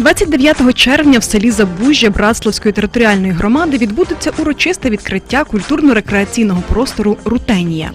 29 червня в селі Забужжя Братславської територіальної громади відбудеться урочисте відкриття культурно-рекреаційного простору Рутенія,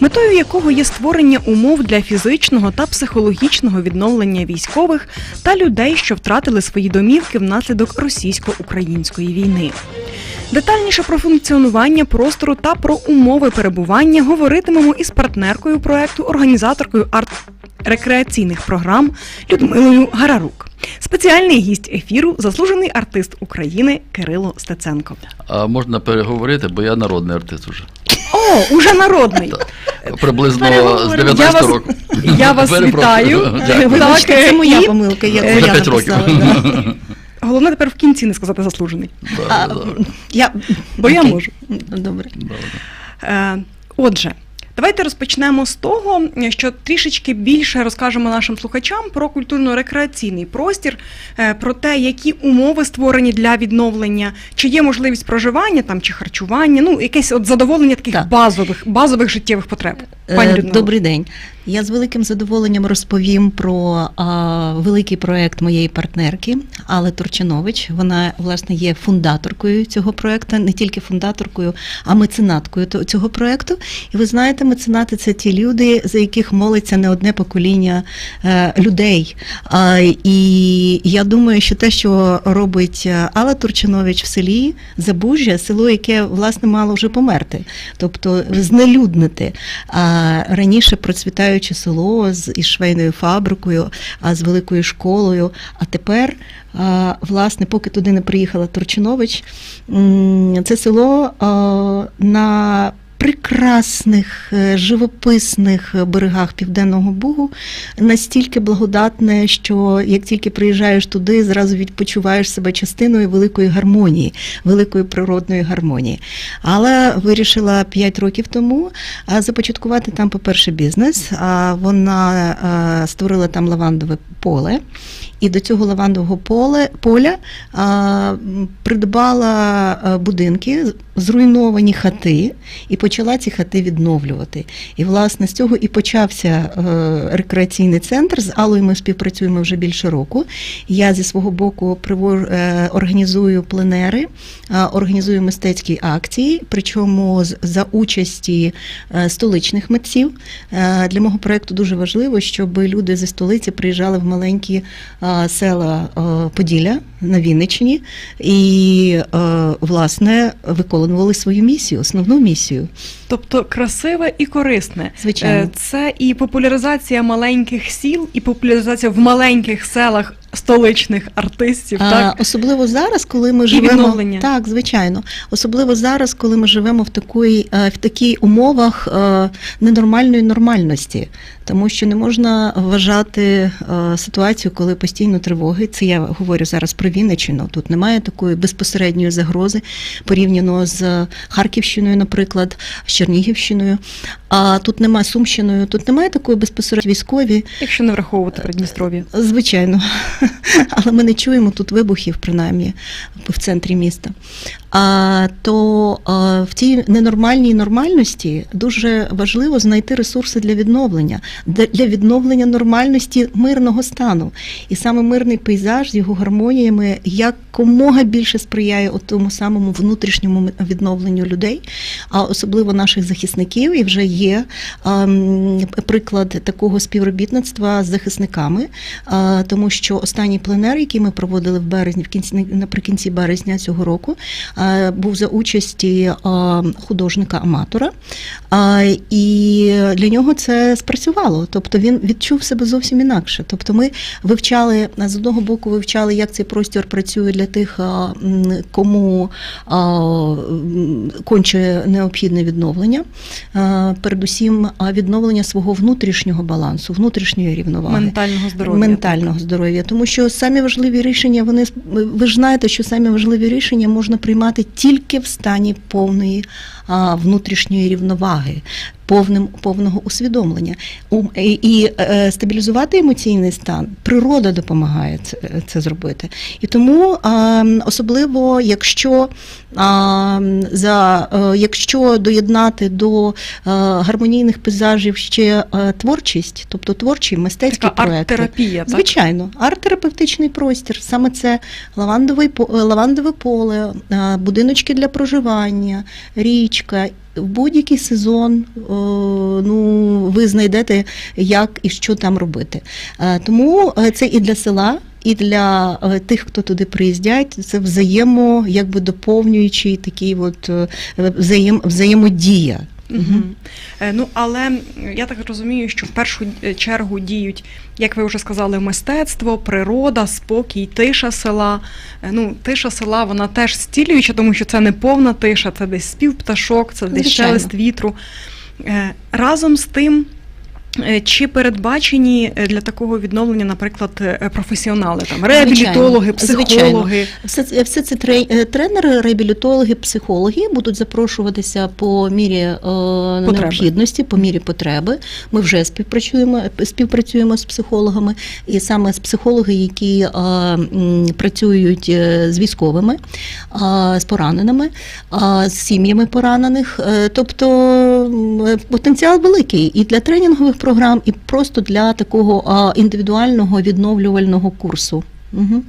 метою якого є створення умов для фізичного та психологічного відновлення військових та людей, що втратили свої домівки внаслідок російсько-української війни. Детальніше про функціонування простору та про умови перебування говоритимемо із партнеркою проекту, організаторкою арт-рекреаційних програм Людмилою Гарарук. Спеціальний гість ефіру заслужений артист України Кирило Стеценко. А можна переговорити, бо я народний артист уже. О, уже народний. Приблизно з Переговоримо. 19 року. я вас вітаю. Це моя помилка, я, це я 5 років. написала. Головне тепер в кінці не сказати заслужений, Да, А, да, я, бо я Окей. можу. Добре. Е, Отже, давайте розпочнемо з того, що трішечки більше розкажемо нашим слухачам про культурно-рекреаційний простір, е, про те, які умови створені для відновлення, чи є можливість проживання там чи харчування, ну якесь от задоволення таких Так. базових базових життєвих потреб. Пані Е, Людмила. Добрий день. Я з великим задоволенням розповім про а, великий проект моєї партнерки Алли Турчинович. Вона власне є фундаторкою цього проекту, не тільки фундаторкою, а меценаткою цього проекту. І ви знаєте, меценати це ті люди, за яких молиться не одне покоління е, людей. А, і я думаю, що те, що робить е, Алла Турчинович в селі Забужжя, село, яке власне мало вже померти, тобто знелюднити. А раніше процвітаюче село з із швейною фабрикою, а з великою школою. А тепер, власне, поки туди не приїхала Турчинович, це село на прекрасних е, живописних берегах Південного Бугу настільки благодатне, що як тільки приїжджаєш туди, зразу відпочиваєш себе частиною великої гармонії, великої природної гармонії. Але вирішила 5 років тому започаткувати там, по-перше, бізнес. А Вона створила там лавандове поле. І до цього лавандового поле, поля а, придбала будинки, зруйновані хати, і почала ці хати відновлювати. І, власне, з цього і почався е, рекреаційний центр. З Аллою ми співпрацюємо вже більше року. Я зі свого боку привож, е, організую пленери, е, організую мистецькі акції, причому за участі е, столичних митців. Е, Для мого проєкту дуже важливо, щоб люди зі столиці приїжджали в маленькі е, села е, Поділля на Вінниччині і, е, власне, виконували свою місію, основну місію. Тобто красиве і корисне. Звичайно. Е, Це і популяризація маленьких сіл, і популяризація в маленьких селах столичних артистів. А, так? особливо зараз, коли ми І живемо відновлення. так, звичайно. Особливо зараз, коли ми живемо в такій, е, в такій умовах е, ненормальної нормальності, тому що не можна вважати е, ситуацію, коли постійно тривоги. Це я говорю зараз про Вінниччину. Тут немає такої безпосередньої загрози порівняно з Харківщиною, наприклад, з Чернігівщиною. А тут немає Сумщиною, тут немає такої безпосередньо військові. Якщо не враховувати Придністров'я. Звичайно, але ми не чуємо тут вибухів, принаймні в центрі міста. То в цій ненормальній нормальності дуже важливо знайти ресурси для відновлення, для відновлення нормальності мирного стану. І саме мирний пейзаж з його гармоніями якомога більше сприяє тому самому внутрішньому відновленню людей, а особливо наших захисників. І вже є ем, приклад такого співробітництва з захисниками, тому що останній пленер, який ми проводили в березні, в кінці наприкінці березня цього року, був за участі е, художника-аматора, Е, і для нього це спрацювало. Тобто він відчув себе зовсім інакше. Тобто, ми вивчали з одного боку, вивчали, як цей простір працює для тих, е, кому е, конче необхідне відновлення. Е, Передусім, е, відновлення свого внутрішнього балансу, внутрішньої рівноваги. Ментального здоров'я. Ментального здоров'я, тому що самі важливі рішення, вони ви ж знаєте, що самі важливі рішення можна приймати тільки в стані повної а, внутрішньої рівноваги. Повним повного усвідомлення. І, і е, стабілізувати емоційний стан природа допомагає це, це зробити. І тому а, особливо, якщо а, за е, якщо доєднати до е, гармонійних пейзажів ще е, творчість, тобто творчі мистецькі Така проекти. арт-терапія, так? Звичайно, арт-терапевтичний простір. Саме це лавандовий е, лавандове поле, е, будиночки для проживання, річка. В будь-який сезон е, ну, ви знайдете, як і що там робити. Е, Тому е, це і для села. І для тих, хто туди приїздять, це взаємо, якби доповнюючий такий от взаєм, взаємодія. Е, Ну але я так розумію, що в першу е, чергу діють, як ви вже сказали, мистецтво, природа, спокій, тиша села. Е, Ну, тиша села вона теж стілююча, тому що це не повна тиша, це десь спів пташок, це десь Звичайно. шелест вітру. Разом з тим. Е, Чи передбачені е, для такого відновлення, наприклад, е, професіонали, там реабілітологи, Звичайно. психологи? Все, це- все це тренери, реабілітологи, психологи будуть запрошуватися по мірі е, необхідності, по мірі потреби. Ми вже співпрацюємо, співпрацюємо з психологами, і саме з психологи, які м, працюють з військовими, е, з пораненими, е, з сім'ями поранених. Тобто потенціал великий і для тренінгових програм, і просто для такого е, індивідуального відновлювального курсу. Угу.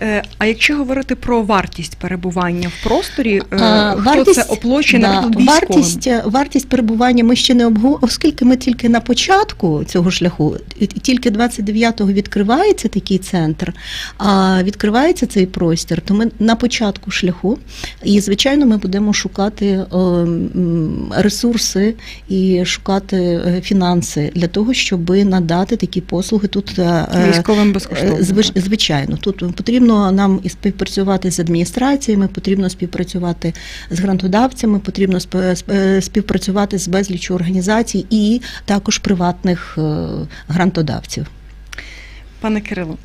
Е, А якщо говорити про вартість перебування в просторі, е, А, хто це оплачує, да, наприклад, військовим? вартість, вартість перебування ми ще не обговорюємо, оскільки ми тільки на початку цього шляху, тільки 29-го відкривається такий центр, а відкривається цей простір, то ми на початку шляху, і звичайно, ми будемо шукати е, ресурси і шукати е, фінанси для того, щоб надати такі послуги тут. е, е, Військовим безкоштовно. Е. Звичайно, тут потрібно нам і співпрацювати з адміністраціями, потрібно співпрацювати з грантодавцями, потрібно спе- співпрацювати з безліч організацій і також приватних е, грантодавців. Пане Кирило,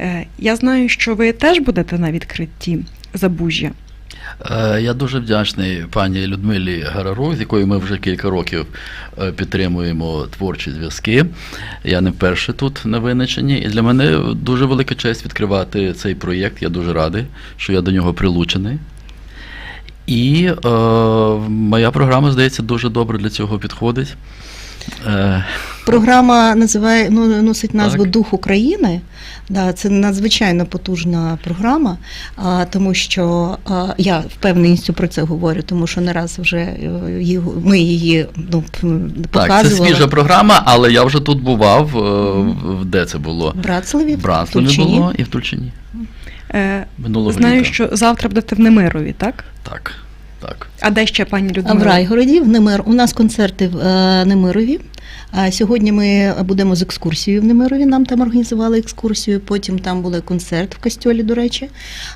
е, я знаю, що ви теж будете на відкритті Забужжя. Е, Я дуже вдячний пані Людмилі Гарару, з якою ми вже кілька років е, підтримуємо творчі зв'язки. Я не вперше тут на Винниччині. І для мене дуже велика честь відкривати цей проєкт. Я дуже радий, що я до нього прилучений. І е, моя програма, здається, дуже добре для цього підходить. Е, Програма називає ну, носить назву Так. Дух України. Да, це надзвичайно потужна програма, а, тому що а, я впевненістю про це говорю, тому що не раз вже е, її- ми її ну, п- так, це показували. свіжа програма, але я вже тут бував. е, Де це було? В Братславі, В було і в Тульчині. Е, Минулого Знаю, літа. що завтра будете в Немирові, так? Так, так. А де ще пані А Людмила? в Райгороді, в Немир. У нас концерти в е, Немирові. А сьогодні ми будемо з екскурсією в Немирові. Нам там організували екскурсію. Потім там був концерт в костьолі, до речі.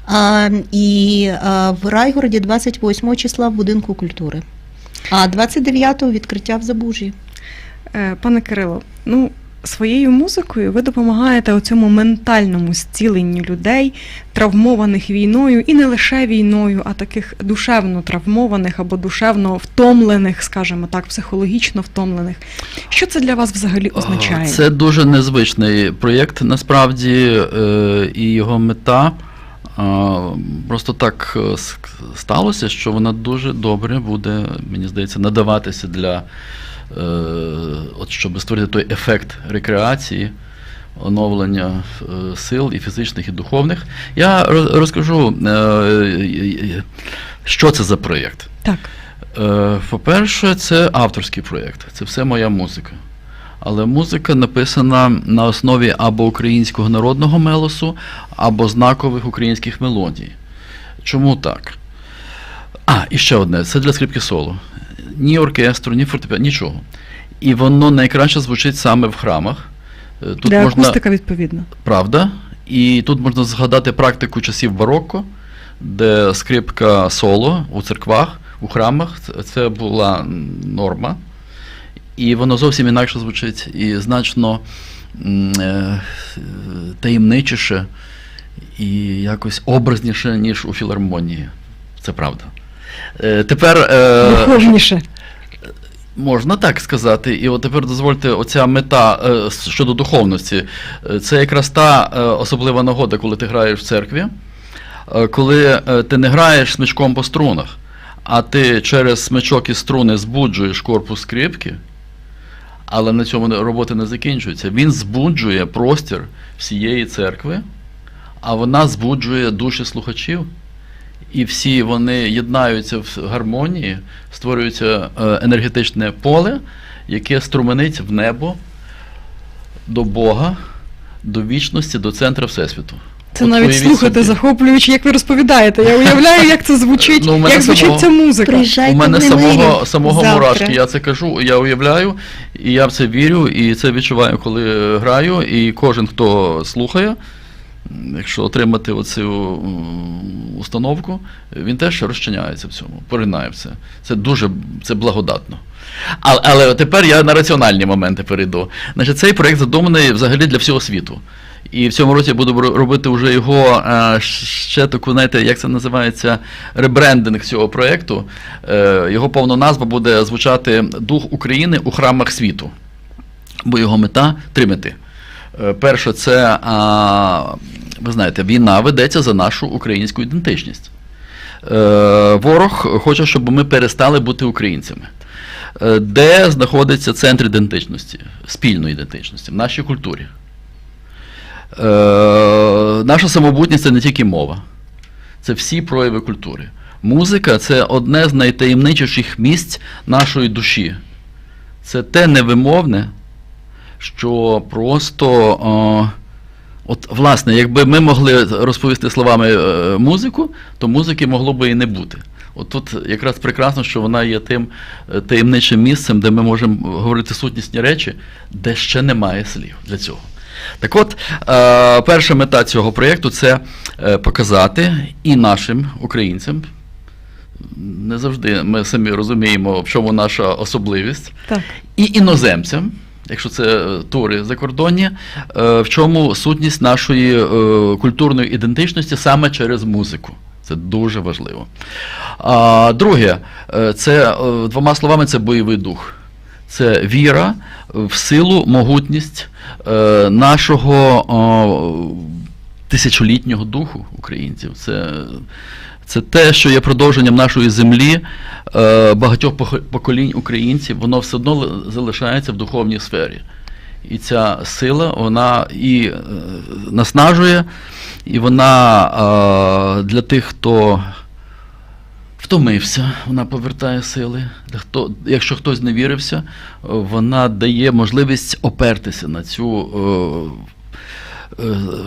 А, і а, в Райгороді 28 числа в будинку культури. А 29-го відкриття в Забужі. Е, Пане Кирило, ну своєю музикою ви допомагаєте у цьому ментальному зціленню людей, травмованих війною, і не лише війною, а таких душевно травмованих або душевно втомлених, скажімо так, психологічно втомлених. Що це для вас взагалі означає? Це дуже незвичний проєкт, насправді, е, і його мета. Просто так е, сталося, що вона дуже добре буде, мені здається, надаватися для от щоб створити той ефект рекреації, оновлення е, сил і фізичних, і духовних. Я розкажу, е, е, що це за проєкт. Так. Е, По-перше, це авторський проєкт, це все моя музика. Але музика написана на основі або українського народного мелосу, або знакових українських мелодій. Чому так? А, і ще одне: це для скрипки соло. Ні оркестру, ні фортепіано, нічого. І воно найкраще звучить саме в храмах. Е, Тут Для можна акустика відповідно. Правда. І тут можна згадати практику часів барокко, де скрипка соло у церквах, у храмах це- була норма. І воно зовсім інакше звучить і значно е, таємничіше і якось образніше, ніж у філармонії. Це правда. Е, Тепер е, Духовніше. Можна так сказати. І от тепер дозвольте, оця мета е, щодо духовності. Е, Це якраз та е, особлива нагода, коли ти граєш в церкві, е, коли е, ти не граєш смичком по струнах, а ти через смичок і струни збуджуєш корпус скрипки, але на цьому роботи не закінчується. Він збуджує простір всієї церкви, а вона збуджує душі слухачів. І всі вони єднаються в гармонії, створюється е, енергетичне поле, яке струменить в небо до Бога, до вічності, до центра Всесвіту. Це От навіть слухати собі. захоплююче, як ви розповідаєте. Я уявляю, як це звучить, Ну, як звучить самого- ця музика. Приїжджайте У мене самого, самого завтра. мурашки, я це кажу, я уявляю, і я в це вірю, і це відчуваю, коли граю. І кожен, хто слухає, якщо отримати оцю установку, він теж розчиняється в цьому, поринає в це. Дуже це благодатно. Але, але тепер я на раціональні моменти перейду. Значить, цей проєкт задуманий взагалі для всього світу. І в цьому році я буду робити вже його е, ще таку, знаєте, як це називається, ребрендинг цього проєкту. Е, Його повна назва буде звучати Дух України у храмах світу. Бо його мета три мети. Е, Перше, це, ви знаєте, війна ведеться за нашу українську ідентичність. Е, Ворог хоче, щоб ми перестали бути українцями. Е, Де знаходиться центр ідентичності, спільної ідентичності, в нашій культурі. Е, наша самобутність це не тільки мова, це всі прояви культури. Музика це одне з найтаємничіших місць нашої душі. Це те невимовне, що просто. О, от, власне, якби ми могли розповісти словами е, музику, то музики могло би і не бути. От тут якраз прекрасно, що вона є тим е, таємничим місцем, де ми можемо говорити сутнісні речі, де ще немає слів для цього. Так от, е, перша мета цього проєкту це е, показати і нашим українцям. Не завжди ми самі розуміємо, в чому наша особливість, Так. і іноземцям, якщо це е, тури закордонні, е, в чому сутність нашої е, культурної ідентичності саме через музику. Це дуже важливо. А, друге, це двома словами, це бойовий дух. Це віра в силу, могутність нашого тисячолітнього духу українців. Це, це те, що є продовженням нашої землі, е, багатьох поколінь українців, воно все одно залишається в духовній сфері. І ця сила, вона і е, наснажує, і вона е, для тих, хто втомився, вона повертає сили. Якщо хтось не вірився, вона дає можливість опертися на цю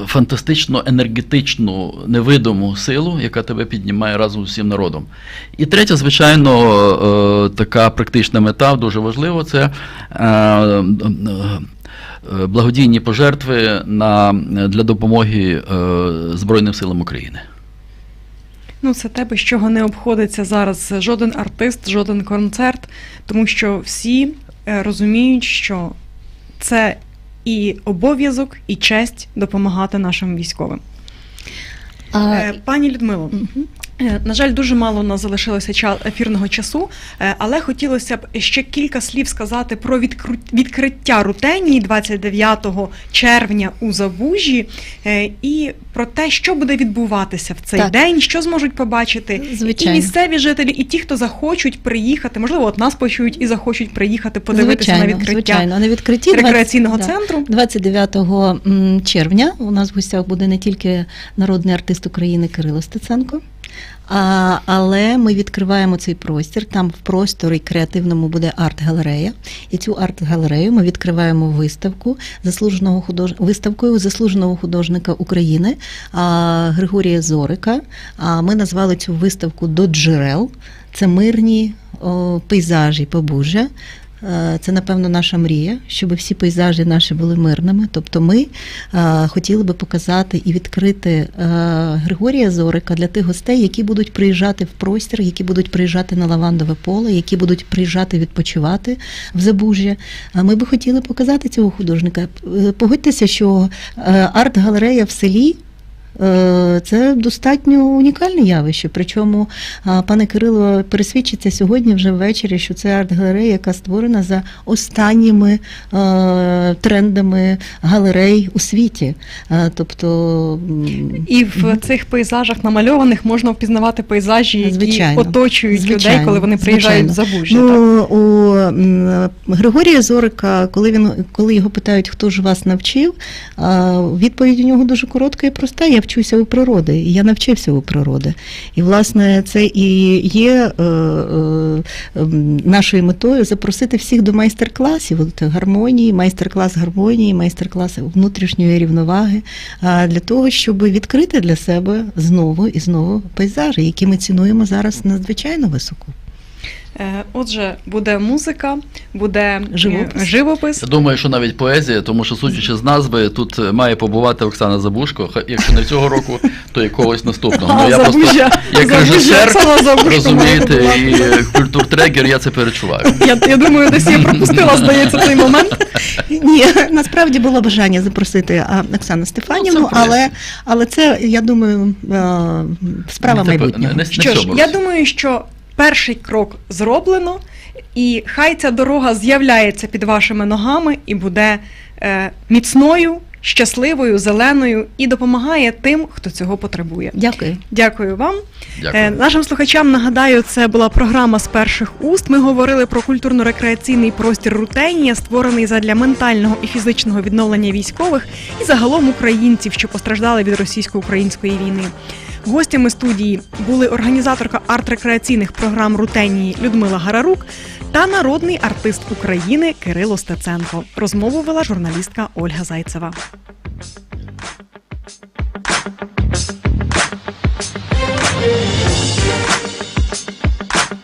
фантастично енергетичну, невидиму силу, яка тебе піднімає разом з усім народом. І третя, звичайно, е, така практична мета, дуже важливо, це е, е, е, благодійні пожертви на, для допомоги е, Збройним силам України. Ну, це те, без чого не обходиться зараз жоден артист, жоден концерт, тому що всі е, розуміють, що це і обов'язок, і честь допомагати нашим військовим. А, Е, Пані Людмило, мгм. Е, На жаль, дуже мало у нас залишилося ефірного часу, е, але хотілося б ще кілька слів сказати про відкриття рутенії 29 червня у Забужі е, і про те, що буде відбуватися в цей Так. день, що зможуть побачити Звичайно. і місцеві жителі, і ті, хто захочуть приїхати, можливо, от нас почують і захочуть приїхати подивитися звичайно, на відкриття звичайно. На відкритті рекреаційного да. центру. 29 м, червня у нас в гостях буде не тільки народний артист України Кирило Стеценко, а, але ми відкриваємо цей простір. Там в просторі креативному буде арт-галерея. І цю арт-галерею ми відкриваємо виставку заслуженого худож... виставкою заслуженого художника України а, Григорія Зорика. А ми назвали цю виставку до джерел. Це мирні о, пейзажі Побужжя. Е, Це, напевно, наша мрія, щоб всі пейзажі наші були мирними. Тобто ми е, хотіли би показати і відкрити е, Григорія Зорика для тих гостей, які будуть приїжджати в простір, які будуть приїжджати на лавандове поле, які будуть приїжджати відпочивати в Забужжя. Ми би хотіли показати цього художника. Погодьтеся, що арт-галерея в селі Це достатньо унікальне явище. Причому пане Кирило пересвідчиться сьогодні вже ввечері, що це арт-галерея, яка створена за останніми е, трендами галерей у світі. Е, Тобто І в цих пейзажах намальованих можна впізнавати пейзажі, які Звичайно. оточують людей, коли вони приїжджають в Звичайно. Забужжя. Ну, у Григорія Зорика, коли він коли його питають, хто ж вас навчив, відповідь у нього дуже коротка і проста. Я вчуся у природи, і я навчився у природи. І власне це і є е, е, нашою метою запросити всіх до майстер-класів от, гармонії, майстер-клас гармонії, майстер-клас внутрішньої рівноваги, для того, щоб відкрити для себе знову і знову пейзажі, які ми цінуємо зараз надзвичайно високо. Е, Отже, буде музика, буде е, Живопис. живопис. Я думаю, що навіть поезія, тому що судячи з назви, тут е, має побувати Оксана Забушко. Ха- Якщо не цього року, то якогось наступного. Ну я просто як режисер, розумієте, і культуртрегер, я це перечуваю. Я, я думаю, десь я пропустила, здається, цей момент. Ні, насправді було бажання запросити Оксану Стефанівну, Ну, але, але це, я думаю, справа Ну, майбутнього. не- не- Що ж, я думаю, що перший крок зроблено, і хай ця дорога з'являється під вашими ногами і буде е, міцною, щасливою, зеленою і допомагає тим, хто цього потребує. Дякую. Дякую вам. Дякую. Е, Нашим слухачам нагадаю, це була програма з перших уст. Ми говорили про культурно-рекреаційний простір Рутенія, створений задля ментального і фізичного відновлення військових і загалом українців, що постраждали від російсько-української війни. Гостями студії були організаторка арт-рекреаційних програм Рутенії Людмила Гарарук та народний артист України Кирило Стеценко. Розмову вела журналістка Ольга Зайцева.